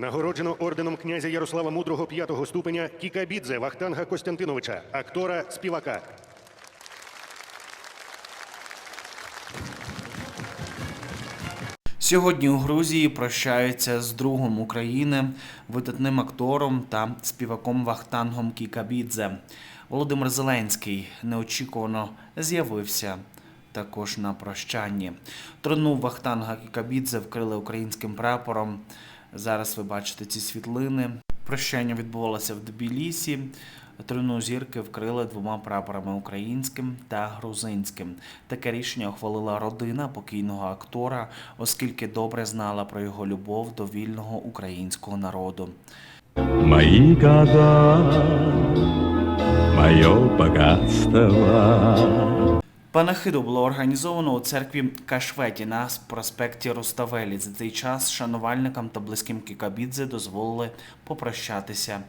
Нагороджено орденом князя Ярослава Мудрого п'ятого ступеня Кікабідзе Вахтанга Костянтиновича, актора, співака. Сьогодні у Грузії прощаються з другом України, видатним актором та співаком Вахтангом Кікабідзе. Володимир Зеленський неочікувано з'явився також на прощанні. Трону Вахтанга Кікабідзе вкрили українським прапором. Зараз ви бачите ці світлини. Прощання відбувалося в Тбілісі. Труну зірки вкрили двома прапорами українським та грузинським. Таке рішення ухвалила родина покійного актора, оскільки добре знала про його любов до вільного українського народу. Мои года, мое богатство. Панахиду було організовано у церкві Кашветі на проспекті Руставелі. За цей час шанувальникам та близьким Кікабідзе дозволили попрощатися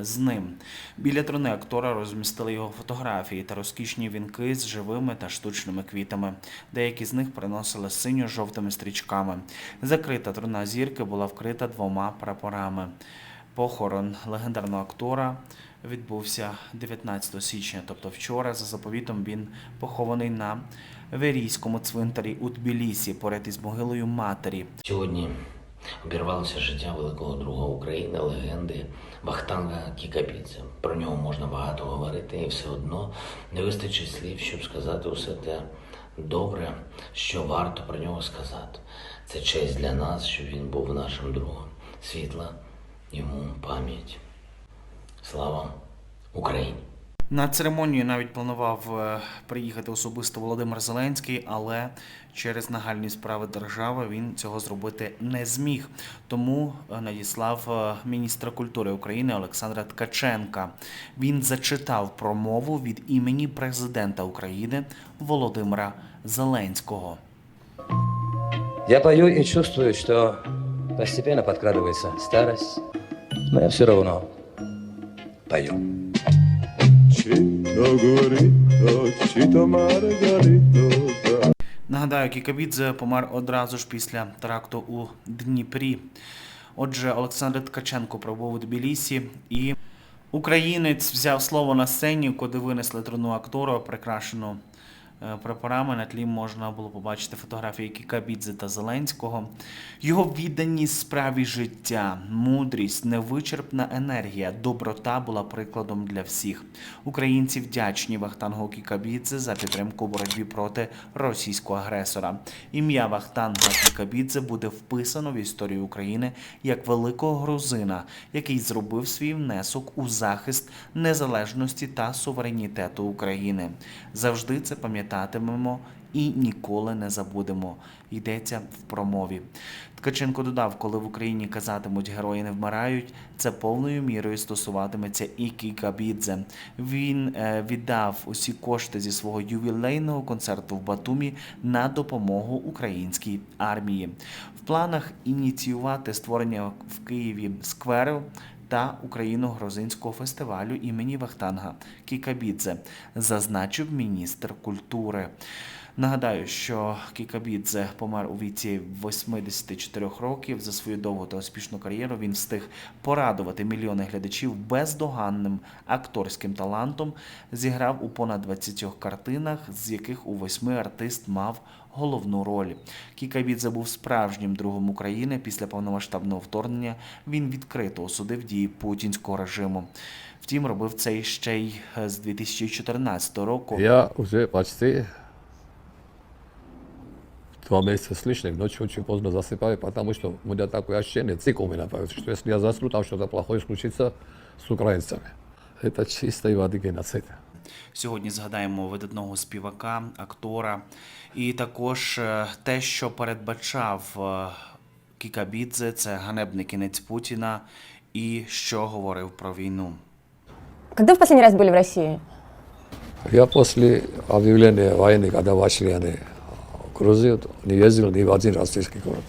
з ним. Біля труни актора розмістили його фотографії та розкішні вінки з живими та штучними квітами. Деякі з них приносили синьо-жовтими стрічками. Закрита труна зірки була вкрита двома прапорами. Похорон легендарного актора відбувся 19 січня, тобто вчора. За заповітом він похований на Верійському цвинтарі у Тбілісі, поряд із могилою матері. Сьогодні обірвалося життя великого друга України, легенди Вахтанга Кікабідзе. Про нього можна багато говорити, і все одно не вистачить слів, щоб сказати усе те добре, що варто про нього сказати. Це честь для нас, що він був нашим другом. Світла йому пам'ять. Слава Україні! На церемонію навіть планував е, приїхати особисто Володимир Зеленський, але через нагальні справи держави він цього зробити не зміг. Тому е, надіслав е, міністра культури України Олександра Ткаченка. Він зачитав промову від імені президента України Володимира Зеленського. Я пою и чувствую, что постепенно подкрадывается старость, но я все равно пою. Нагадаю, Кікабідзе помер одразу ж після теракту у Дніпрі. Отже, Олександр Ткаченко пробув у Тбілісі і українець взяв слово на сцені, куди винесли труну актора, прикрашену прапорами. На тлі можна було побачити фотографії Кікабідзе та Зеленського. Його відданість справі життя, мудрість, невичерпна енергія, доброта була прикладом для всіх. Українці вдячні Вахтангу Кікабідзе за підтримку боротьбі проти російського агресора. Ім'я Вахтанга Кікабідзе буде вписано в історію України як великого грузина, який зробив свій внесок у захист незалежності та суверенітету України. Завжди це пам'ятатимемо і ніколи не забудемо. Йдеться в промові. Ткаченко додав, коли в Україні казатимуть герої не вмирають, це повною мірою стосуватиметься і Кікабідзе. Він е, віддав усі кошти зі свого ювілейного концерту в Батумі на допомогу українській армії. В планах ініціювати створення в Києві скверу та україно-грузинського фестивалю імені Вахтанга Кікабідзе, зазначив міністр культури. Нагадаю, що Кікабідзе помер у віці 84 років. За свою довгу та успішну кар'єру він встиг порадувати мільйони глядачів бездоганним акторським талантом. Зіграв у понад 20 картинах, з яких у восьми артист мав головну роль. Кікабідзе був справжнім другом України. Після повномасштабного вторгнення він відкрито осудив дії путінського режиму. Втім, робив це ще й е, з 2014 року. Я уже почти два месяца с лишним ночью очень поздно засыпаю, потому что у меня такое ощущение, цик у меня появится, что если я засну, там что-то плохое случится с украинцами. Это чистой воды геноцид. Сьогодні згадаємо видатного співака, актора, і також е, те, що передбачав е, Кікабідзе, це ганебний кінець Путіна, і що говорив про війну. Когда в последний раз были в России? Я после объявления войны, когда вошли они в Грузию, не ездил ни в один российский город.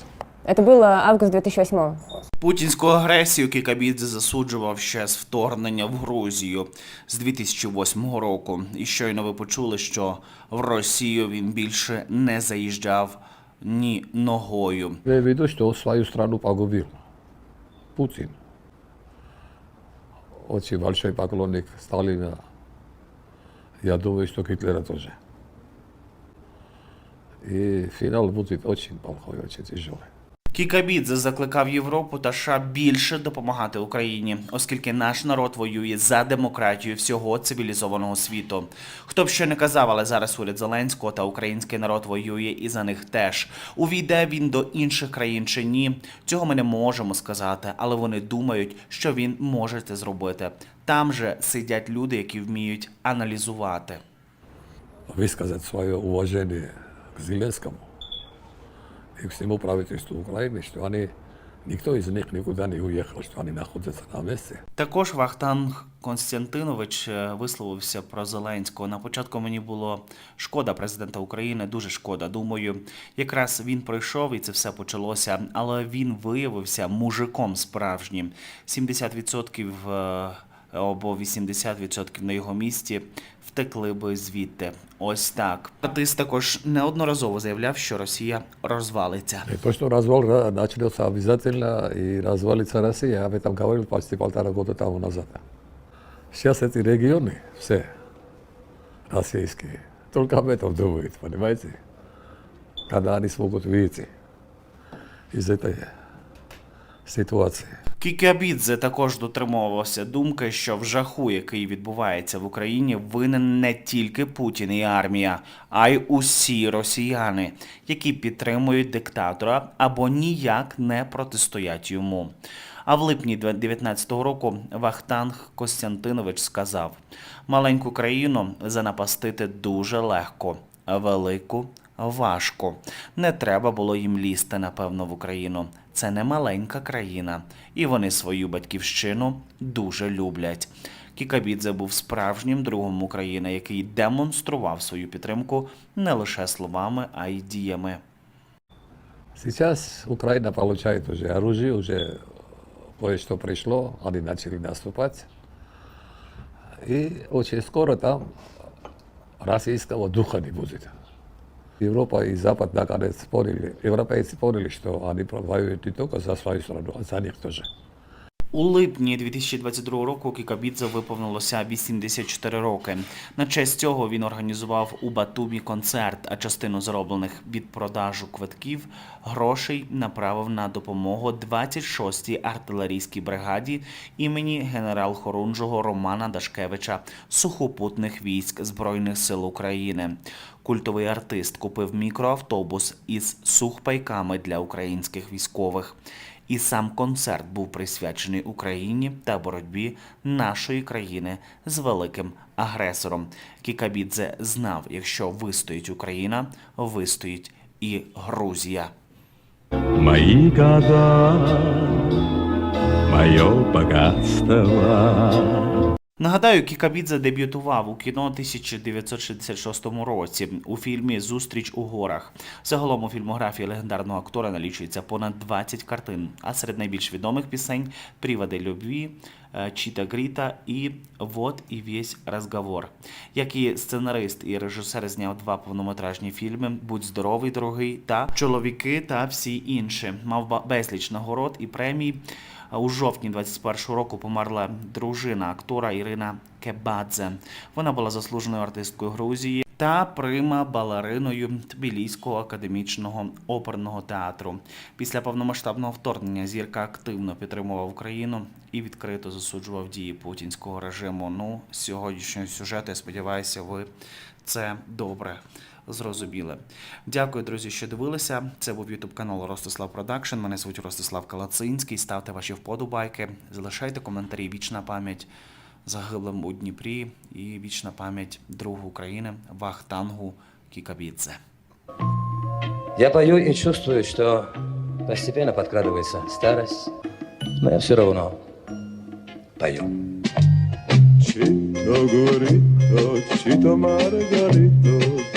Это было август 2008 Путінську агресію Кікабідзе засуджував ще з вторгнення в Грузію з 2008 року. І щойно ви почули, що в Росію він більше не заїжджав ні ногою. Я виду, что свою страну погубил. Путин. Очень большой поклонник Сталина. Я думаю, что Гитлера тоже. И финал будет очень плохой, очень тяжелый. Кікабідзе закликав Європу та США більше допомагати Україні, оскільки наш народ воює за демократію всього цивілізованого світу. Хто б що не казав, але зараз уряд Зеленського та український народ воює і за них теж. Увійде він до інших країн чи ні, цього ми не можемо сказати, але вони думають, що він може це зробити. Там же сидять люди, які вміють аналізувати. Высказать свое уважение к Зеленскому и к всему правительству Украины, что они, никто из них никуда не уехал, что они находятся на месте. Також Вахтанг Константинович висловився про Зеленського. На початку мені було шкода президента України, дуже шкода. Думаю, якраз він прийшов і це все почалося, але він виявився мужиком справжнім. 70% е, або 80% на його місці втекли би звідти. Ось так. Артист також неодноразово заявляв, що Росія розвалиться. И то, что развал ра- начнется обязательно, и развалится Россия, я об этом говорил почти полтора года тому назад. Сейчас эти регионы, все российские, только об этом думают, понимаете? Когда они смогут выйти из этой ситуации. Кікабідзе також дотримувався думки, що в жаху, який відбувається в Україні, винен не тільки Путін і армія, а й усі росіяни, які підтримують диктатора або ніяк не протистоять йому. А в липні 2019 року Вахтанг Костянтинович сказав: маленьку країну занапастити дуже легко, велику важко. Не треба було їм лізти, напевно, в Україну. Це не маленька країна, і вони свою батьківщину дуже люблять. Кікабідзе був справжнім другом України, який демонстрував свою підтримку не лише словами, а й діями. Сейчас Украина получает уже оружие, уже кое-что пришло, они начали наступать. И очень скоро там российского духа не будет. Европа и Запад наконец поняли, европейцы поняли, что они воюют не только за свою страну, а за них тоже. У липні 2022 року Кікабідзе виповнилося 84 роки. На честь цього він організував у Батумі концерт, а частину зароблених від продажу квитків грошей направив на допомогу 26-й артилерійській бригаді імені генерал-хорунжого Романа Дашкевича сухопутних військ Збройних сил України. Культовий артист купив мікроавтобус із сухпайками для українських військових. І сам концерт був присвячений Україні та боротьбі нашої країни з великим агресором. Кікабідзе знав, якщо вистоїть Україна, вистоїть і Грузія. Мої года, моє богатство. Нагадаю, Кікабідзе дебютував у кіно 1966 році у фільмі Зустріч у горах. Загалом у фільмографії легендарного актора налічується понад 20 картин, а серед найбільш відомих пісень Приводи любві, е, Чіта Гріта і Вот і весь розговор. Як і сценарист і режисер зняв два повнометражні фільми Будь здоровий, дорогий та Чоловіки та всі інші. Мав безліч нагород і премій. У жовтні 21-го року померла дружина актора Ірина Кебадзе. Вона була заслуженою артисткою Грузії та прима балериною Тбіліського академічного оперного театру. Після повномасштабного вторгнення зірка активно підтримував Україну і відкрито засуджував дії путінського режиму. Ну, з сьогоднішнього сюжету, я сподіваюся, ви це добре зрозуміли. Дякую, друзі, що дивилися. Це був Ютуб канал Ростислав Продакшн. Мене звуть Ростислав Калацинський. Ставте ваші вподобайки, залишайте коментарі. Вічна пам'ять загиблим у Дніпрі і вічна пам'ять другу України Вахтангу Кікабідзе. Я пою и чувствую, що постепенно підкрадується старость, але я все равно пою. Chito чи то margarito,